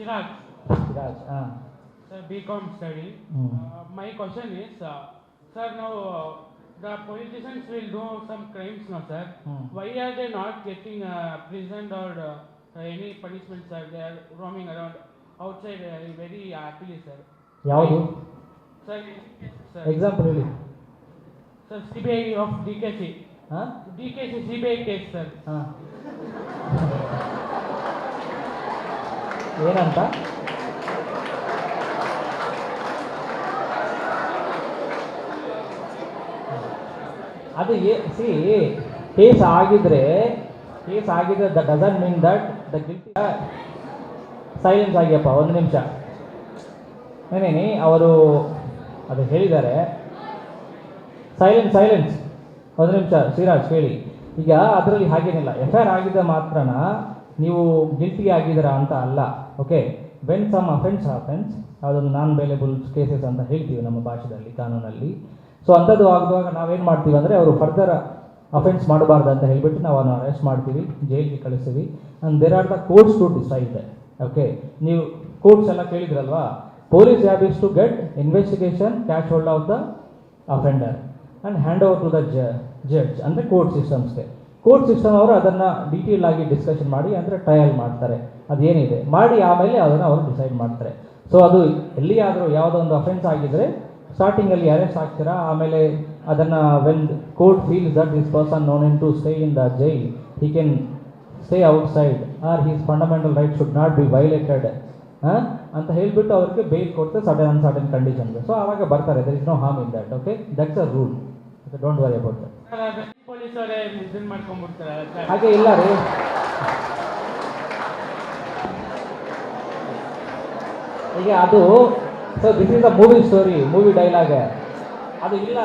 Chirag, Siraj ಹಾಂ sir, BCom study. Hmm. Uh, my question is, uh, sir, now uh, the politicians will do some crimes now, sir. Hmm. Why are they not getting uh, prison or uh, any punishment, sir? They are roaming around outside uh, very happily, sir. ಯಾವುದು Sir, sir, example ಹೇಳಿ sir, CBI of DKC. ಹಾಂ DKC CBI case, sir. ಹಾಂ ಏನಂತ? ಅದು A C case ಆಗಿದ್ರೆ case ಆಗಿದ್ರೆ the doesn't mean that the guilty silence ಆಗ್ಯಪ್ಪ, ಒಂದು ನಿಮಿಷ. ಏನೇನಿ ಅವರು ಅದು ಹೇಳಿದ್ದಾರೆ. ಸೈಲೆನ್ಸ್ ಸೈಲೆನ್ಸ್ ಒಂದು ನಿಮಿಷ ಶ್ರೀರಾಜ್ ಹೇಳಿ ಈಗ ಅದರಲ್ಲಿ ಹಾಗೇನಿಲ್ಲ. ಎಫ್ ಐ ಆರ್ ಆಗಿದ್ದ ಮಾತ್ರನ ನೀವು ಗಿಲ್ಟಿ ಆಗಿದ್ದೀರಾ ಅಂತ ಅಲ್ಲ okay when some offence offence ಅದೊಂದು ನಾನ್ ಬೇಲೆಬಲ್ ಕೇಸಸ್ ಅಂತ ಹೇಳ್ತೀವಿ ನಮ್ಮ ಭಾಷೆಯಲ್ಲಿ ಕಾನೂನಲ್ಲಿ. ಸೊ ಅಂಥದ್ದು ಆಗುವಾಗ ನಾವೇನು ಮಾಡ್ತೀವಿ ಅಂದರೆ ಅವರು ಫರ್ದರ್ ಅಫೆನ್ಸ್ ಮಾಡಬಾರ್ದು ಅಂತ ಹೇಳಿಬಿಟ್ಟು ನಾವು ಅವನು ಅರೆಸ್ಟ್ ಮಾಡ್ತೀವಿ, ಜೈಲಿಗೆ ಕಳಿಸ್ತೀವಿ. And there are the courts to decide okay ನೀವು ಕೋರ್ಟ್ಸ್ ಎಲ್ಲ ಕೇಳಿದ್ರಲ್ವಾ? Police job is to get investigation catch hold of the offender and hand over to the judge ಅಂದರೆ ಕೋರ್ಟ್ ಸಿಸ್ಟಮ್ಸ್ಗೆ ಕೋರ್ಟ್ ಸಿಸ್ಟಮ್ ಅವರು ಅದನ್ನು ಡೀಟೇಲ್ ಆಗಿ ಡಿಸ್ಕಷನ್ ಮಾಡಿ, ಅಂದರೆ trial ಮಾಡ್ತಾರೆ. ಅದೇನಿದೆ? ಮಾಡಿ ಆಮೇಲೆ ಅದನ್ನು ಅವರು ಡಿಸೈಡ್ ಮಾಡ್ತಾರೆ. ಸೊ ಅದು ಎಲ್ಲಿಯಾದರೂ ಯಾವುದೋ ಒಂದು ಅಫೆನ್ಸ್ ಆಗಿದ್ದರೆ ಸ್ಟಾರ್ಟಿಂಗಲ್ಲಿ ಅರೆಸ್ಟ್ ಆಗ್ತೀರಾ ಆಮೇಲೆ ಅದನ್ನು when court feel that this person known in to stay in the jail he can stay outside or his fundamental right should not be violated ಅಂತ ಹೇಳಿಬಿಟ್ಟು ಅವ್ರಿಗೆ ಬೇಲ್ ಕೊಡ್ತಾರೆ ಸಡನ್ ಅನ್ ಸಡನ್ ಕಂಡೀಷನ್ಗೆ ಸೊ ಆವಾಗ ಬರ್ತಾರೆ. There is no harm in that okay that's a rule don't worry about that ಹಾಗೆ ಇಲ್ಲ ರೀ. ಈಗ ಅದು so this is a movie story movie dialogue ಅದು ಇಲ್ಲ.